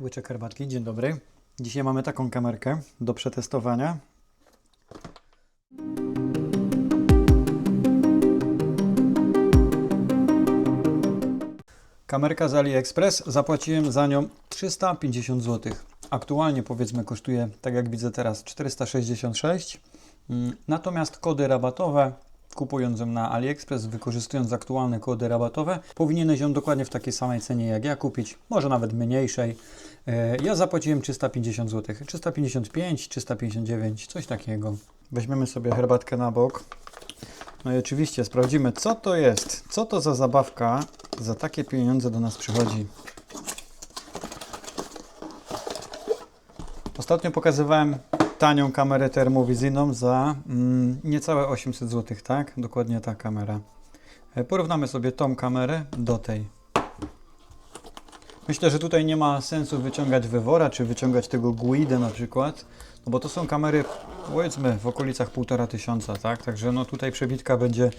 łyczek herbatki. Dzień dobry. Dzisiaj mamy taką kamerkę do przetestowania. Kamerka z AliExpress. Zapłaciłem za nią 350 zł. Aktualnie powiedzmy kosztuje, tak jak widzę teraz, 466. Mm, Natomiast kody rabatowe, kupując ją na AliExpress, wykorzystując aktualne kody rabatowe, powinieneś ją dokładnie w takiej samej cenie jak ja kupić, może nawet mniejszej. E, Ja zapłaciłem 350 zł, 355, 359, coś takiego. Weźmiemy sobie herbatkę na bok. No i oczywiście sprawdzimy, co to jest, co to za zabawka za takie pieniądze do nas przychodzi. Ostatnio pokazywałem tanią kamerę termowizyjną za mm, niecałe 800 zł, tak? Dokładnie ta kamera. E, Porównamy sobie tą kamerę do tej. Myślę, że tutaj nie ma sensu wyciągać wywora, czy wyciągać tego guidę na przykład, no bo to są kamery, powiedzmy, w okolicach półtora tysiąca, tak? Także no tutaj przebitka będzie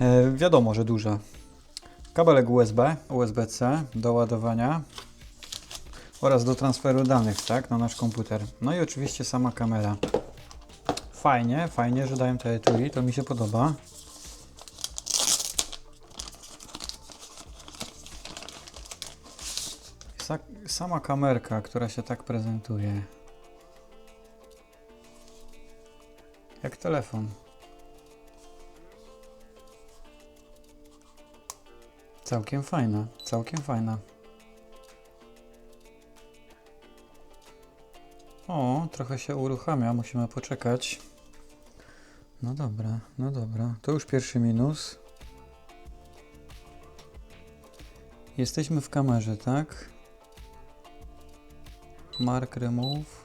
e, wiadomo, że duża. Kabelek USB, USB-C do ładowania oraz do transferu danych, tak, na nasz komputer. No i oczywiście sama kamera. Fajnie, fajnie, że dają te etui, to mi się podoba. Sa sama kamerka, która się tak prezentuje. Jak telefon. Całkiem fajna, całkiem fajna. O, trochę się uruchamia, musimy poczekać. No dobra, no dobra. To już pierwszy minus. Jesteśmy w kamerze, tak? Mark remove.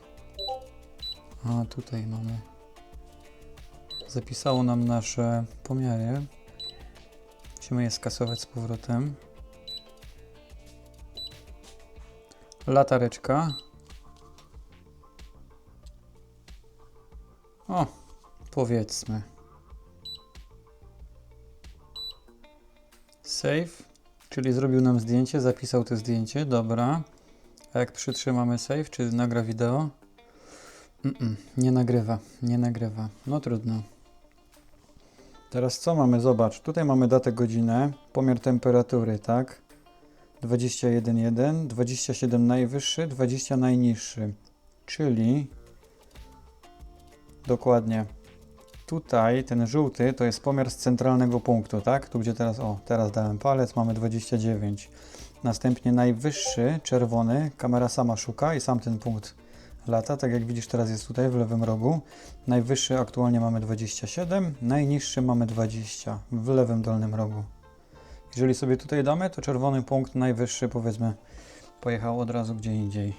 A, tutaj mamy. Zapisało nam nasze pomiary. Musimy je skasować z powrotem. Latareczka. Powiedzmy. Save, czyli zrobił nam zdjęcie, zapisał to zdjęcie, dobra. A jak przytrzymamy save, czy nagra wideo? Mm-mm, nie nagrywa, nie nagrywa. No trudno. Teraz co mamy? Zobacz, tutaj mamy datę, godzinę, pomiar temperatury, tak? 21,1, 27 najwyższy, 20 najniższy. Czyli Dokładnie. Tutaj ten żółty to jest pomiar z centralnego punktu, tak? Tu gdzie teraz, o, teraz dałem palec, mamy 29. Następnie najwyższy, czerwony, kamera sama szuka i sam ten punkt lata. Tak jak widzisz, teraz jest tutaj w lewym rogu. Najwyższy aktualnie mamy 27, najniższy mamy 20 w lewym dolnym rogu. Jeżeli sobie tutaj damy, to czerwony punkt najwyższy, powiedzmy, pojechał od razu gdzie indziej.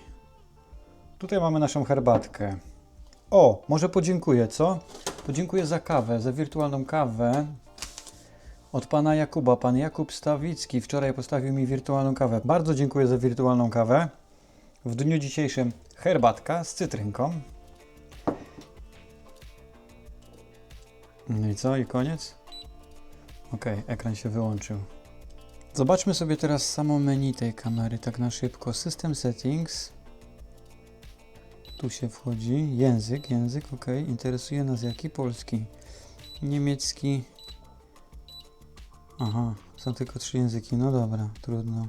Tutaj mamy naszą herbatkę. O, może podziękuję, co? Podziękuję za kawę, za wirtualną kawę od pana Jakuba. Pan Jakub Stawicki wczoraj postawił mi wirtualną kawę. Bardzo dziękuję za wirtualną kawę. W dniu dzisiejszym herbatka z cytrynką. No i co? I koniec? Ok, ekran się wyłączył. Zobaczmy sobie teraz samo menu tej kamery, tak na szybko. System Settings. Tu się wchodzi. Język, język, ok. Interesuje nas jaki? Polski. Niemiecki. Aha, są tylko trzy języki. No dobra, trudno.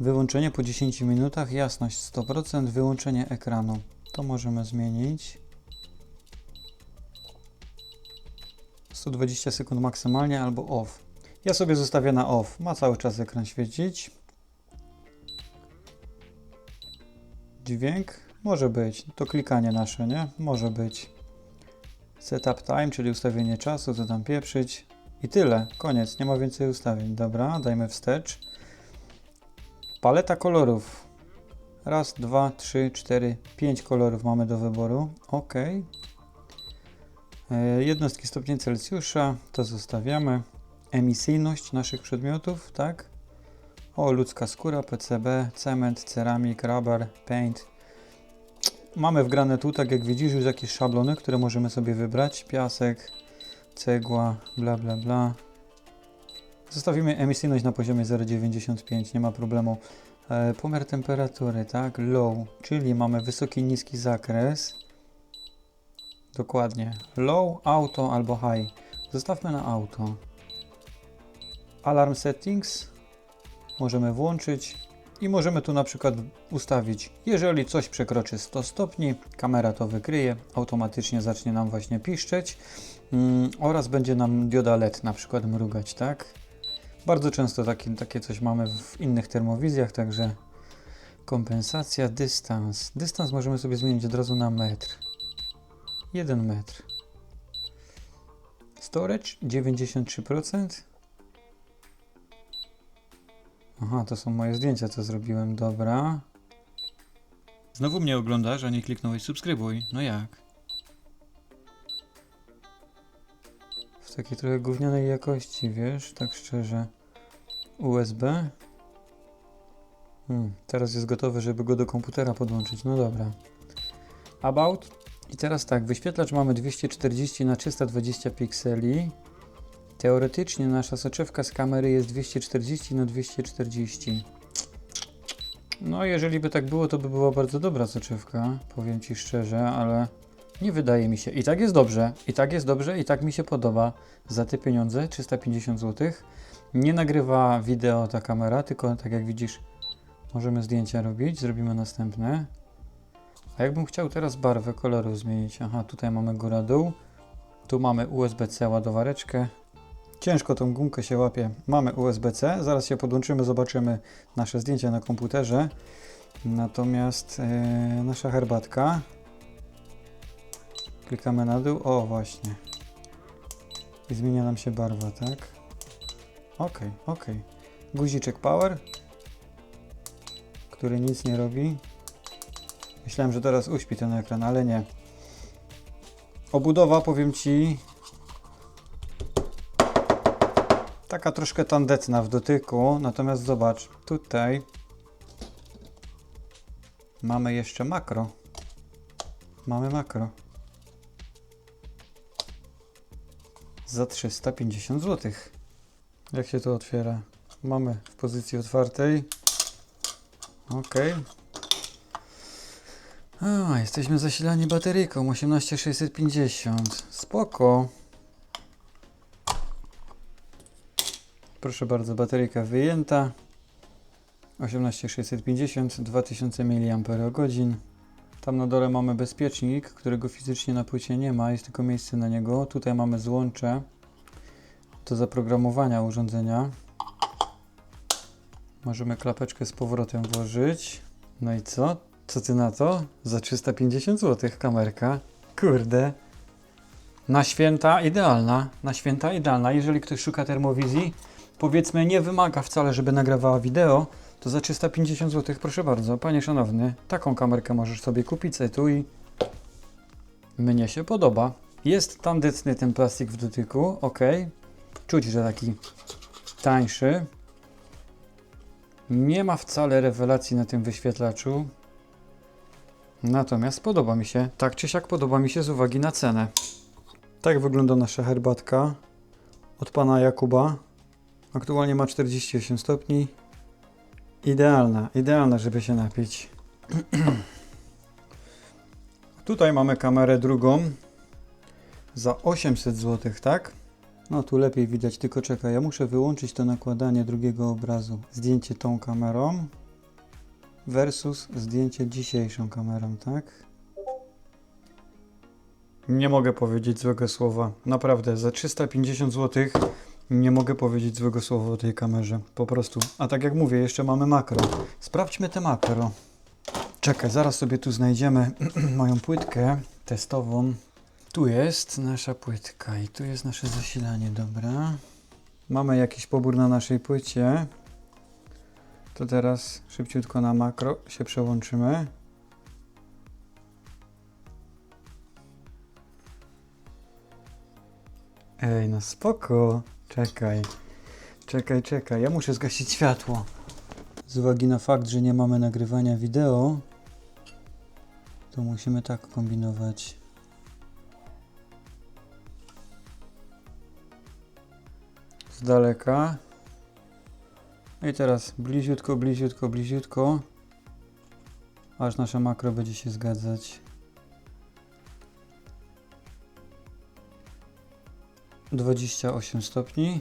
Wyłączenie po 10 minutach, jasność 100%, wyłączenie ekranu. To możemy zmienić. 120 sekund maksymalnie albo off. Ja sobie zostawię na off. Ma cały czas ekran świecić. Dźwięk? Może być. To klikanie nasze, nie? Może być. Setup time, czyli ustawienie czasu, co tam pieprzyć. I tyle. Koniec. Nie ma więcej ustawień. Dobra, dajmy wstecz. Paleta kolorów. Raz, dwa, trzy, cztery, pięć kolorów mamy do wyboru. OK. E, Jednostki stopnie Celsjusza, to zostawiamy. Emisyjność naszych przedmiotów, tak? O, ludzka skóra, PCB, cement, ceramik, rubber, paint. Mamy wgrane tu, tak jak widzisz, już jakieś szablony, które możemy sobie wybrać. Piasek, cegła, bla bla bla. Zostawimy emisyjność na poziomie 0,95, nie ma problemu. E, pomiar temperatury, tak? Low, czyli mamy wysoki, niski zakres. Dokładnie. Low, auto albo high. Zostawmy na auto. Alarm settings możemy włączyć i możemy tu na przykład ustawić, jeżeli coś przekroczy 100 stopni, kamera to wykryje, automatycznie zacznie nam właśnie piszczeć mm, oraz będzie nam dioda LED na przykład mrugać, tak? Bardzo często taki, takie coś mamy w innych termowizjach, także kompensacja, dystans. Dystans możemy sobie zmienić od razu na metr. 1 metr. Storage 93%. Aha, to są moje zdjęcia, co zrobiłem, dobra. Znowu mnie oglądasz, a nie kliknąłeś subskrybuj. No jak? W takiej trochę gównianej jakości, wiesz, tak szczerze. USB. Hmm, teraz jest gotowy, żeby go do komputera podłączyć. No dobra. About. I teraz tak, wyświetlacz mamy 240 na 320 pikseli. Teoretycznie nasza soczewka z kamery jest 240 na 240. No, jeżeli by tak było, to by była bardzo dobra soczewka, powiem Ci szczerze, ale nie wydaje mi się. I tak jest dobrze, i tak jest dobrze, i tak mi się podoba. Za te pieniądze, 350 zł. Nie nagrywa wideo ta kamera, tylko tak jak widzisz, możemy zdjęcia robić. Zrobimy następne. A jakbym chciał teraz barwę koloru zmienić? Aha, tutaj mamy góra-dół. Tu mamy USB-C ładowareczkę. Ciężko tą gumkę się łapie. Mamy USB-C, zaraz się podłączymy, zobaczymy nasze zdjęcia na komputerze. Natomiast e, nasza herbatka. Klikamy na dół. O, właśnie. I zmienia nam się barwa, tak? Ok, ok. Guziczek power, który nic nie robi. Myślałem, że teraz uśpi ten ekran, ale nie. Obudowa, powiem Ci, taka troszkę tandetna w dotyku, natomiast zobacz, tutaj mamy jeszcze makro. Mamy makro. Za 350 zł. Jak się to otwiera? Mamy w pozycji otwartej. Ok. A, jesteśmy zasilani bateryjką 18650. Spoko. Proszę bardzo, bateryjka wyjęta. 18650, 2000 mAh. Tam na dole mamy bezpiecznik, którego fizycznie na płycie nie ma, jest tylko miejsce na niego. Tutaj mamy złącze do zaprogramowania urządzenia. Możemy klapeczkę z powrotem włożyć. No i co? Co ty na to? Za 350 zł kamerka. Kurde. Na święta idealna. Na święta idealna. Jeżeli ktoś szuka termowizji, powiedzmy nie wymaga wcale, żeby nagrywała wideo, to za 350 zł, proszę bardzo, panie szanowny, taką kamerkę możesz sobie kupić tu i mnie się podoba. Jest tandetny ten plastik w dotyku, ok. Czuć, że taki tańszy. Nie ma wcale rewelacji na tym wyświetlaczu. Natomiast podoba mi się, tak czy siak podoba mi się z uwagi na cenę. Tak wygląda nasza herbatka od pana Jakuba. Aktualnie ma 48 stopni. Idealna, idealna, żeby się napić. Tutaj mamy kamerę drugą za 800 zł, tak? No tu lepiej widać, tylko czekaj, ja muszę wyłączyć to nakładanie drugiego obrazu. Zdjęcie tą kamerą versus zdjęcie dzisiejszą kamerą, tak? Nie mogę powiedzieć złego słowa. Naprawdę, za 350 zł nie mogę powiedzieć złego słowa o tej kamerze. Po prostu. A tak jak mówię, jeszcze mamy makro. Sprawdźmy te makro. Czekaj, zaraz sobie tu znajdziemy moją płytkę testową. Tu jest nasza płytka i tu jest nasze zasilanie, dobra. Mamy jakiś pobór na naszej płycie. To teraz szybciutko na makro się przełączymy. Ej, no spoko. Czekaj. Czekaj, czekaj. Ja muszę zgasić światło. Z uwagi na fakt, że nie mamy nagrywania wideo, to musimy tak kombinować. Z daleka. No i teraz bliziutko, bliziutko, bliziutko. Aż nasze makro będzie się zgadzać. 28 stopni.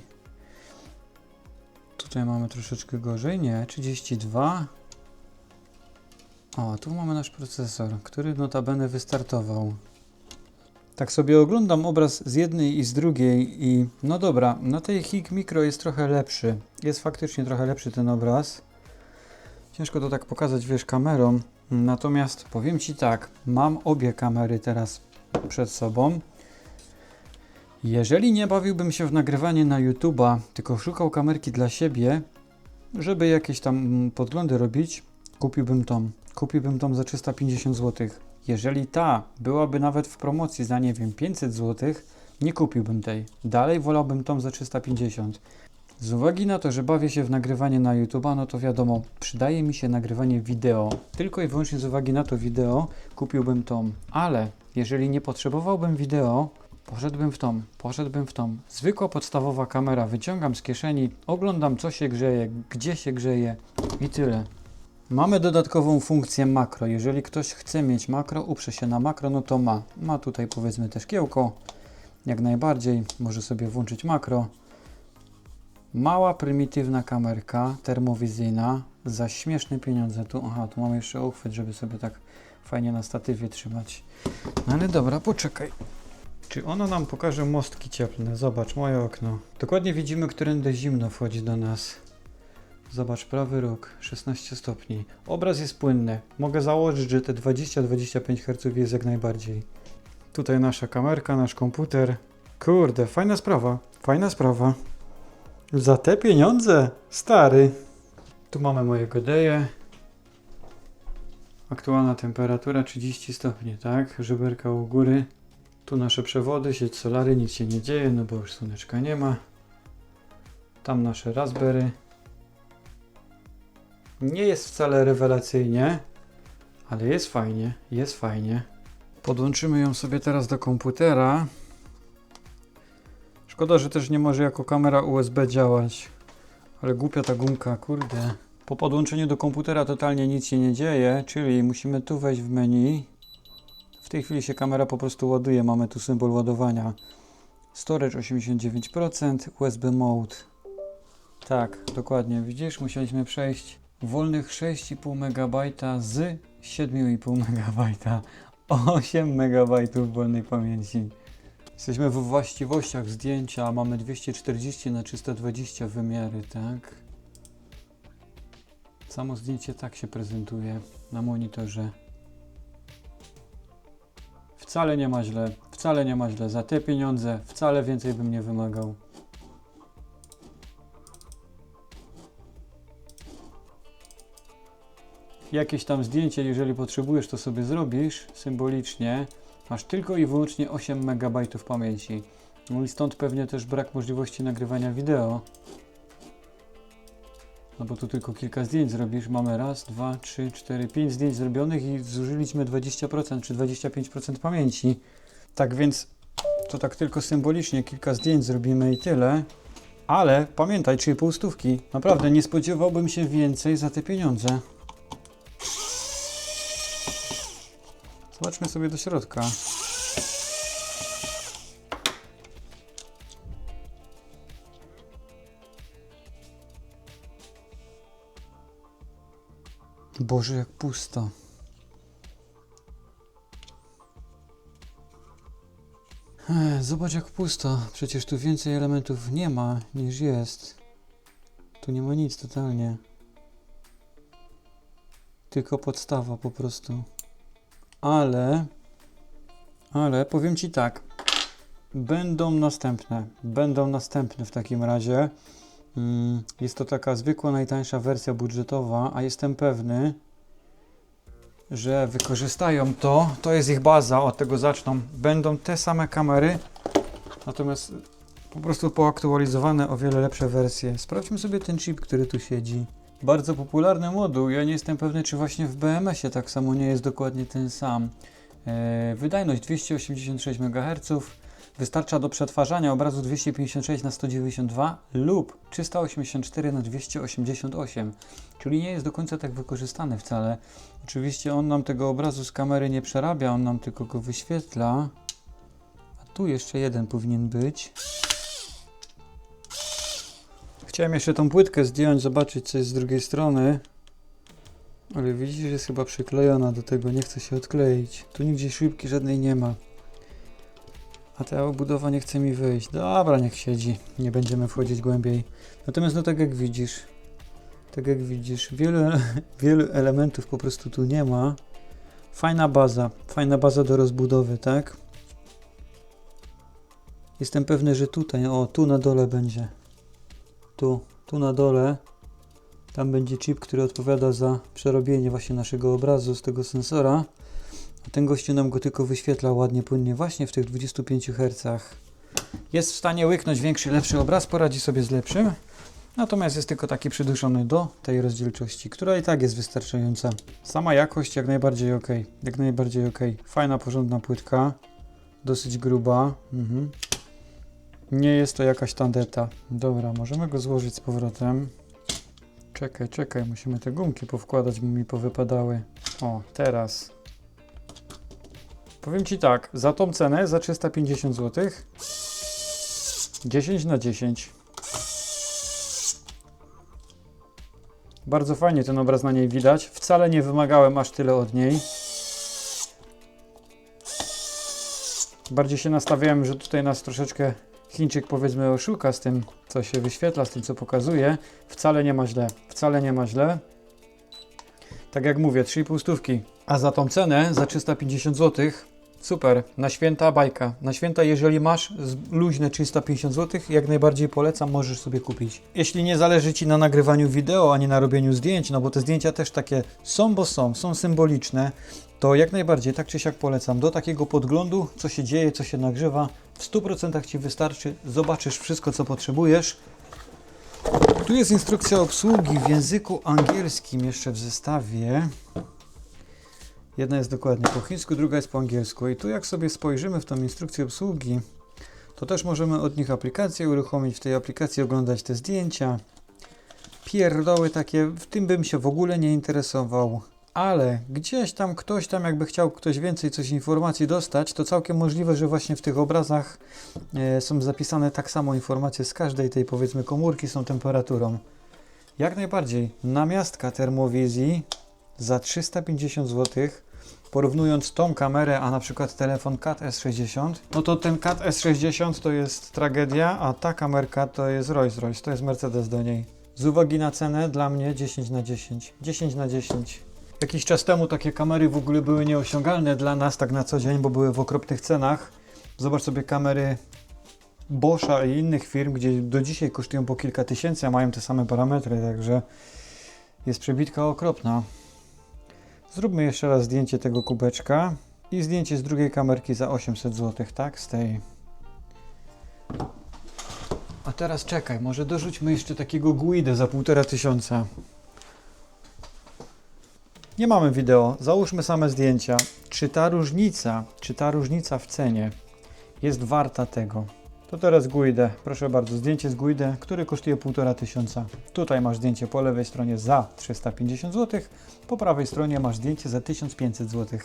Tutaj mamy troszeczkę gorzej, nie, 32. O, tu mamy nasz procesor, który notabene wystartował. Tak sobie oglądam obraz z jednej i z drugiej i no dobra, na tej HIG Micro jest trochę lepszy. Jest faktycznie trochę lepszy ten obraz. Ciężko to tak pokazać, wiesz, kamerą. Natomiast powiem Ci tak, mam obie kamery teraz przed sobą. Jeżeli nie bawiłbym się w nagrywanie na YouTube'a, tylko szukał kamerki dla siebie, żeby jakieś tam mm, podglądy robić, kupiłbym tą. Kupiłbym tą za 350 zł. Jeżeli ta byłaby nawet w promocji za nie wiem 500 zł, nie kupiłbym tej. Dalej wolałbym tą za 350. Z uwagi na to, że bawię się w nagrywanie na YouTube'a, no to wiadomo, przydaje mi się nagrywanie wideo. Tylko i wyłącznie z uwagi na to wideo kupiłbym tą. Ale jeżeli nie potrzebowałbym wideo, poszedłbym w tą, poszedłbym w tą. Zwykła podstawowa kamera, wyciągam z kieszeni, oglądam co się grzeje, gdzie się grzeje i tyle. Mamy dodatkową funkcję makro. Jeżeli ktoś chce mieć makro, uprze się na makro, no to ma. Ma tutaj powiedzmy też kiełko, jak najbardziej. Może sobie włączyć makro. Mała, prymitywna kamerka termowizyjna za śmieszne pieniądze. Tu, aha, tu mamy jeszcze uchwyt, żeby sobie tak fajnie na statywie trzymać. No ale dobra, poczekaj. Czy ono nam pokaże mostki cieplne? Zobacz, moje okno. Dokładnie widzimy, którędy zimno wchodzi do nas. Zobacz, prawy róg, 16 stopni. Obraz jest płynny. Mogę założyć, że te 20-25 Hz jest jak najbardziej. Tutaj nasza kamerka, nasz komputer. Kurde, fajna sprawa, fajna sprawa. Za te pieniądze, stary. Tu mamy moje godeje. Aktualna temperatura 30 stopni, tak? Żeberka u góry. Tu nasze przewody, sieć solary, nic się nie dzieje, no bo już słoneczka nie ma. Tam nasze Raspberry. Nie jest wcale rewelacyjnie, ale jest fajnie, jest fajnie. Podłączymy ją sobie teraz do komputera. Szkoda, że też nie może jako kamera USB działać. Ale głupia ta gumka, kurde. Po podłączeniu do komputera totalnie nic się nie dzieje, czyli musimy tu wejść w menu. W tej chwili się kamera po prostu ładuje, mamy tu symbol ładowania. Storage 89%, USB mode. Tak, dokładnie, widzisz, musieliśmy przejść wolnych 6,5 MB z 7,5 MB. 8 MB wolnej pamięci. Jesteśmy w właściwościach zdjęcia, mamy 240 na 320 wymiary, tak? Samo zdjęcie tak się prezentuje na monitorze. Wcale nie ma źle, wcale nie ma źle. Za te pieniądze wcale więcej bym nie wymagał. Jakieś tam zdjęcie, jeżeli potrzebujesz, to sobie zrobisz symbolicznie. Masz tylko i wyłącznie 8 MB pamięci. No i stąd pewnie też brak możliwości nagrywania wideo. No bo tu tylko kilka zdjęć zrobisz. Mamy raz, dwa, trzy, cztery, pięć zdjęć zrobionych i zużyliśmy 20% czy 25% pamięci. Tak więc to tak tylko symbolicznie kilka zdjęć zrobimy i tyle. Ale pamiętaj, 3,5 stówki. Naprawdę nie spodziewałbym się więcej za te pieniądze. Zobaczmy sobie do środka. Boże, jak pusto. Zobacz jak pusto. Przecież tu więcej elementów nie ma niż jest. Tu nie ma nic totalnie. Tylko podstawa po prostu. Ale, ale powiem Ci tak. Będą następne. Będą następne w takim razie. Mm, Jest to taka zwykła, najtańsza wersja budżetowa, a jestem pewny, że wykorzystają to. To jest ich baza, od tego zaczną. Będą te same kamery, natomiast po prostu poaktualizowane o wiele lepsze wersje. Sprawdźmy sobie ten chip, który tu siedzi. Bardzo popularny moduł. Ja nie jestem pewny, czy właśnie w BMS-ie tak samo nie jest dokładnie ten sam. E, wydajność 286 MHz, Wystarcza do przetwarzania obrazu 256 na 192 lub 384 na 288, czyli nie jest do końca tak wykorzystany wcale. Oczywiście on nam tego obrazu z kamery nie przerabia, on nam tylko go wyświetla. A tu jeszcze jeden powinien być. Chciałem jeszcze tą płytkę zdjąć, zobaczyć co jest z drugiej strony. Ale widzisz, jest chyba przyklejona do tego, nie chce się odkleić. Tu nigdzie szybki żadnej nie ma. A ta obudowa nie chce mi wyjść. Dobra, niech siedzi. Nie będziemy wchodzić głębiej. Natomiast no tak jak widzisz, tak jak widzisz, wielu, wielu elementów po prostu tu nie ma. Fajna baza, fajna baza do rozbudowy, tak? Jestem pewny, że tutaj, o, tu na dole będzie. Tu, tu na dole. Tam będzie chip, który odpowiada za przerobienie właśnie naszego obrazu z tego sensora. A ten gościu nam go tylko wyświetla ładnie, płynnie właśnie w tych 25 Hz. Jest w stanie łyknąć większy, lepszy obraz, poradzi sobie z lepszym. Natomiast jest tylko taki przyduszony do tej rozdzielczości, która i tak jest wystarczająca. Sama jakość jak najbardziej ok. Jak najbardziej ok. Fajna, porządna płytka. Dosyć gruba. Mhm. Nie jest to jakaś tandeta. Dobra, możemy go złożyć z powrotem. Czekaj, czekaj, musimy te gumki powkładać, bo mi powypadały. O, teraz. Powiem Ci tak, za tą cenę, za 350 zł, 10 na 10. Bardzo fajnie ten obraz na niej widać. Wcale nie wymagałem aż tyle od niej. Bardziej się nastawiałem, że tutaj nas troszeczkę Chińczyk powiedzmy oszuka z tym, co się wyświetla, z tym, co pokazuje. Wcale nie ma źle. Wcale nie ma źle. Tak jak mówię, 3,5 stówki. A za tą cenę, za 350 zł, super. Na święta bajka. Na święta, jeżeli masz luźne 350 zł, jak najbardziej polecam, możesz sobie kupić. Jeśli nie zależy Ci na nagrywaniu wideo, ani na robieniu zdjęć, no bo te zdjęcia też takie są, bo są, są symboliczne, to jak najbardziej, tak czy siak polecam. Do takiego podglądu, co się dzieje, co się nagrzewa, w 100% Ci wystarczy. Zobaczysz wszystko, co potrzebujesz. Tu jest instrukcja obsługi w języku angielskim jeszcze w zestawie. Jedna jest dokładnie po chińsku, druga jest po angielsku. I tu jak sobie spojrzymy w tą instrukcję obsługi, to też możemy od nich aplikację uruchomić, w tej aplikacji oglądać te zdjęcia. Pierdoły takie, w tym bym się w ogóle nie interesował. Ale gdzieś tam ktoś tam jakby chciał ktoś więcej coś informacji dostać, to całkiem możliwe, że właśnie w tych obrazach e, są zapisane tak samo informacje z każdej tej powiedzmy komórki z tą temperaturą. Jak najbardziej. Namiastka termowizji za 350 zł, porównując tą kamerę, a na przykład telefon CAT S60, no to ten CAT S60 to jest tragedia, a ta kamerka to jest Rolls Royce, to jest Mercedes do niej. Z uwagi na cenę, dla mnie 10 na 10. 10 na 10. Jakiś czas temu takie kamery w ogóle były nieosiągalne dla nas tak na co dzień, bo były w okropnych cenach. Zobacz sobie kamery Boscha i innych firm, gdzie do dzisiaj kosztują po kilka tysięcy, a mają te same parametry, także jest przebitka okropna. Zróbmy jeszcze raz zdjęcie tego kubeczka i zdjęcie z drugiej kamerki za 800 zł, tak? Z tej. A teraz czekaj, może dorzućmy jeszcze takiego guidę za 1500. Nie mamy wideo, załóżmy same zdjęcia. Czy ta różnica, czy ta różnica w cenie jest warta tego? To teraz Guidę. Proszę bardzo, zdjęcie z Guidę, który kosztuje 1500. Tutaj masz zdjęcie po lewej stronie za 350 zł, po prawej stronie masz zdjęcie za 1500 zł.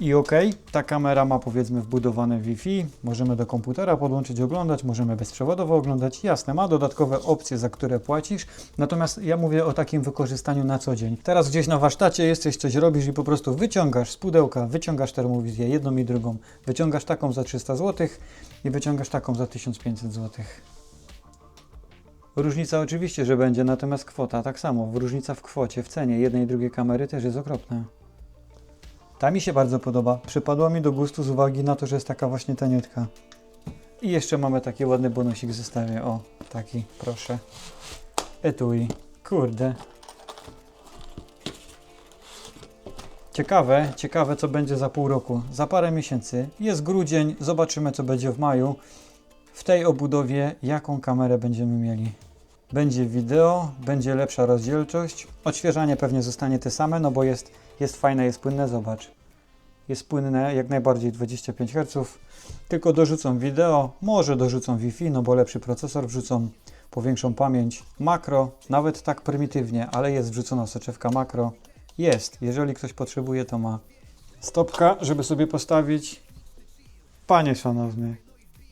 I ok, ta kamera ma powiedzmy wbudowane Wi-Fi, możemy do komputera podłączyć, oglądać, możemy bezprzewodowo oglądać, jasne, ma dodatkowe opcje, za które płacisz, natomiast ja mówię o takim wykorzystaniu na co dzień. Teraz gdzieś na warsztacie jesteś, coś robisz i po prostu wyciągasz z pudełka, wyciągasz termowizję, jedną i drugą, wyciągasz taką za 300 zł i wyciągasz taką za 1500 zł. Różnica oczywiście, że będzie, natomiast kwota tak samo, różnica w kwocie, w cenie jednej i drugiej kamery też jest okropna. Ta mi się bardzo podoba. Przypadła mi do gustu z uwagi na to, że jest taka właśnie taniutka. I jeszcze mamy taki ładny bonusik w zestawie. O, taki, proszę. Etui. Kurde. Ciekawe, ciekawe co będzie za pół roku. Za parę miesięcy. Jest grudzień, zobaczymy co będzie w maju. W tej obudowie jaką kamerę będziemy mieli. Będzie wideo, będzie lepsza rozdzielczość. Odświeżanie pewnie zostanie te same, no bo jest Jest fajne, jest płynne, zobacz. Jest płynne, jak najbardziej 25 Hz. Tylko dorzucą wideo, może dorzucą Wi-Fi, no bo lepszy procesor wrzucą, powiększą pamięć. Makro, nawet tak prymitywnie, ale jest wrzucona soczewka makro. Jest, jeżeli ktoś potrzebuje, to ma. Stopka, żeby sobie postawić. Panie szanowny,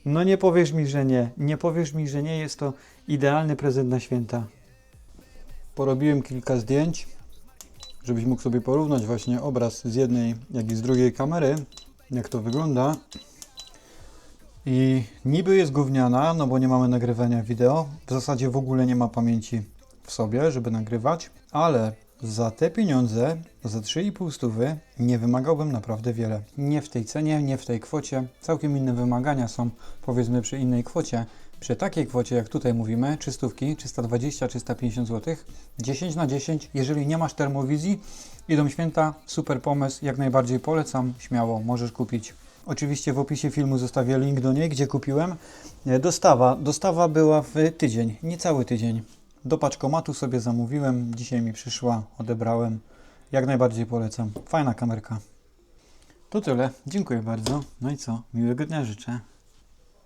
no nie powiesz mi, że nie. Nie powiesz mi, że nie. Jest to idealny prezent na święta. Porobiłem kilka zdjęć, żebyś mógł sobie porównać właśnie obraz z jednej, jak i z drugiej kamery, jak to wygląda. I niby jest gówniana, no bo nie mamy nagrywania wideo. W zasadzie w ogóle nie ma pamięci w sobie, żeby nagrywać, ale za te pieniądze, za 3,5 stówy, nie wymagałbym naprawdę wiele. Nie w tej cenie, nie w tej kwocie. Całkiem inne wymagania są, powiedzmy, przy innej kwocie. Przy takiej kwocie, jak tutaj mówimy, 300, 320, 350 zł, 10 na 10, jeżeli nie masz termowizji, idą święta, super pomysł, jak najbardziej polecam, śmiało możesz kupić. Oczywiście w opisie filmu zostawię link do niej, gdzie kupiłem. E, Dostawa, dostawa była w tydzień, niecały tydzień. Do paczkomatu sobie zamówiłem, dzisiaj mi przyszła, odebrałem. Jak najbardziej polecam. Fajna kamerka. To tyle, dziękuję bardzo. No i co? Miłego dnia życzę.